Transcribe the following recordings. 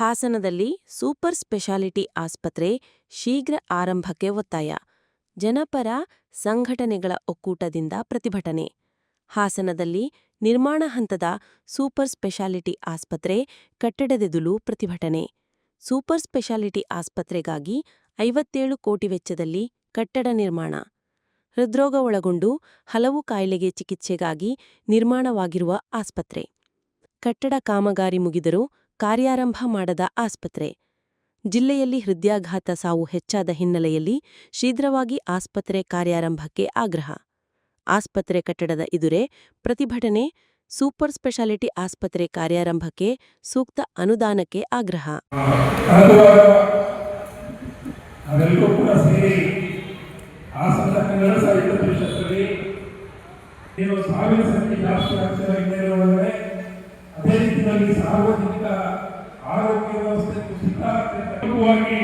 ಹಾಸನದಲ್ಲಿ super speciality ಆಸ್ಪತ್ರೆ ಶೀಘ್ರ ಆರಂಭಕ್ಕೆ ಒತ್ತಾಯ. ಜನಪರ ಸಂಘಟನೆಗಳ ಒಕ್ಕೂಟದಿಂದ ಪ್ರತಿಭಟನೆ. ಹಾಸನದಲ್ಲಿ ನಿರ್ಮಾಣ ಹಂತದ ಸೂಪರ್ ಸ್ಪೆಷಾಲಿಟಿ ಆಸ್ಪತ್ರೆ ಕಟ್ಟಡದೆದುಲು ಪ್ರತಿಭಟನೆ. ಸೂಪರ್ ಸ್ಪೆಷಾಲಿಟಿ ಆಸ್ಪತ್ರೆಗಾಗಿ ಐವತ್ತೇಳು ಕೋಟಿ ವೆಚ್ಚದಲ್ಲಿ ಕಟ್ಟಡ ನಿರ್ಮಾಣ. ಹೃದ್ರೋಗ ಒಳಗೊಂಡು ಹಲವು ಕಾಯಿಲೆಗೆ ಚಿಕಿತ್ಸೆಗಾಗಿ ನಿರ್ಮಾಣವಾಗಿರುವ ಆಸ್ಪತ್ರೆ. ಕಟ್ಟಡ ಕಾಮಗಾರಿ ಮುಗಿದರೂ ಕಾರ್ಯಾರಂಭ ಮಾಡದ ಆಸ್ಪತ್ರೆ. ಜಿಲ್ಲೆಯಲ್ಲಿ ಹೃದಯಾಘಾತ ಸಾವು ಹೆಚ್ಚಾದ ಹಿನ್ನೆಲೆಯಲ್ಲಿ ಶೀಘ್ರವಾಗಿ ಆಸ್ಪತ್ರೆ ಕಾರ್ಯಾರಂಭಕ್ಕೆ ಆಗ್ರಹ. ಆಸ್ಪತ್ರೆ ಕಟ್ಟಡದ ಇದುರೆ ಪ್ರತಿಭಟನೆ, ಸೂಪರ್ ಸ್ಪೆಷಾಲಿಟಿ ಆಸ್ಪತ್ರೆ ಕಾರ್ಯಾರಂಭಕ್ಕೆ ಸೂಕ್ತ ಅನುದಾನಕ್ಕೆ ಆಗ್ರಹ. ಸಾವಿರ ಸಂಖ್ಯೆ ಅದೇ ರೀತಿಯಲ್ಲಿ ಸಾರ್ವಜನಿಕ ಆರೋಗ್ಯ ವ್ಯವಸ್ಥೆ ಪ್ರಮುಖವಾಗಿ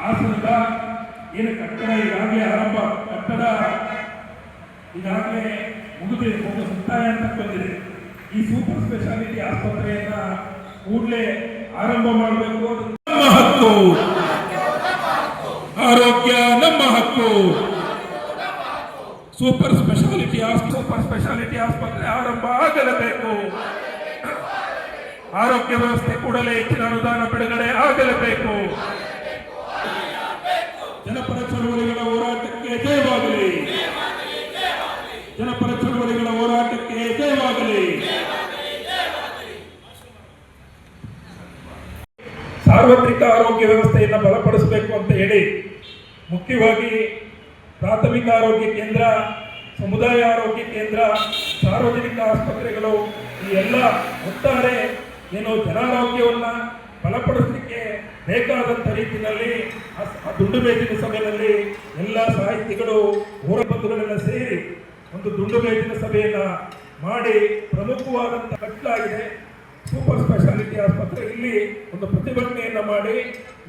ಹಾಸನದ ಏನು ಕಟ್ಟಡ ಈಗಾಗಲೇ ಆರಂಭ, ಕಟ್ಟಡ ಈಗಾಗಲೇ ಮುಗಿದಿದೆ ಒಂದು ಮುಕ್ತಾಯ ಅಂತ ಬಂದಿದೆ. ಈ ಸೂಪರ್ ಸ್ಪೆಷಾಲಿಟಿ ಆಸ್ಪತ್ರೆಯನ್ನ ಕೂಡಲೇ ಆರಂಭ ಮಾಡಬೇಕು ನಮ್ಮ ಹಕ್ಕು. ಆರೋಗ್ಯ ನಮ್ಮ ಹಕ್ಕು. ಸೂಪರ್ ಸ್ಪೆಷಾಲಿಟಿ ಸೂಪರ್ ಸ್ಪೆಷಾಲಿಟಿ ಆಸ್ಪತ್ರೆ ಆರಂಭ ಆಗಲೇಬೇಕು. ಆರೋಗ್ಯ ವ್ಯವಸ್ಥೆ ಕೂಡಲೇ ಹೆಚ್ಚಿನ ಅನುದಾನ ಬಿಡುಗಡೆ ಆಗಲೇಬೇಕು. ಜನಪರ ಚಳುವಳಿಗಳ ಹೋರಾಟಕ್ಕೆ ಜಯವಾಗಲಿ. ಜನಪರ ಚಳುವಳಿಗಳ ಹೋರಾಟಕ್ಕೆ ಜಯವಾಗಲಿ. ಸಾರ್ವತ್ರಿಕ ಆರೋಗ್ಯ ವ್ಯವಸ್ಥೆಯನ್ನು ಬಲಪಡಿಸಬೇಕು ಅಂತ ಹೇಳಿ ಮುಖ್ಯವಾಗಿ ಪ್ರಾಥಮಿಕ ಆರೋಗ್ಯ ಕೇಂದ್ರ, ಸಮುದಾಯ ಆರೋಗ್ಯ ಕೇಂದ್ರ ಸಾರ್ವಜನಿಕ ಆಸ್ಪತ್ರೆಗಳು ಈ ಎಲ್ಲ ಒಟ್ಟಾರೆ ಏನು ಜನಾರೋಗ್ಯವನ್ನು ಬಲಪಡಿಸಲಿಕ್ಕೆ ಬೇಕಾದಂಥ ರೀತಿಯಲ್ಲಿ ದುಂಡು ಮೇಜಿನ ಸಭೆಯಲ್ಲಿ ಎಲ್ಲ ಸಾಹಿತಿಗಳು ಊರ ಬಂಧುಗಳೆಲ್ಲ ಸೇರಿ ಒಂದು ದುಂಡು ಮೇಜಿನ ಸಭೆಯನ್ನ ಮಾಡಿ ಪ್ರಮುಖವಾದಂಥ ಕಟ್ಟಲಾಗಿದೆ ಸೂಪರ್ ಸ್ಪೆಷಾಲಿಟಿ ಆಸ್ಪತ್ರೆ. ಇಲ್ಲಿ ಒಂದು ಪ್ರತಿಭಟನೆಯನ್ನು ಮಾಡಿ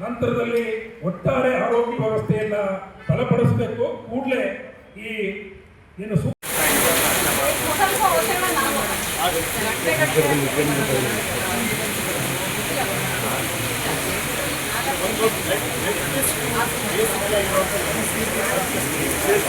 ನಂತರದಲ್ಲಿ ಒಟ್ಟಾರೆ ಆರೋಗ್ಯ ವ್ಯವಸ್ಥೆಯನ್ನು ಬಲಪಡಿಸಬೇಕು. ಕೂಡಲೇ ಈ ಏನು ಸೂ Voorzitter, ik ben hier aan het einde van mijn reis. Ik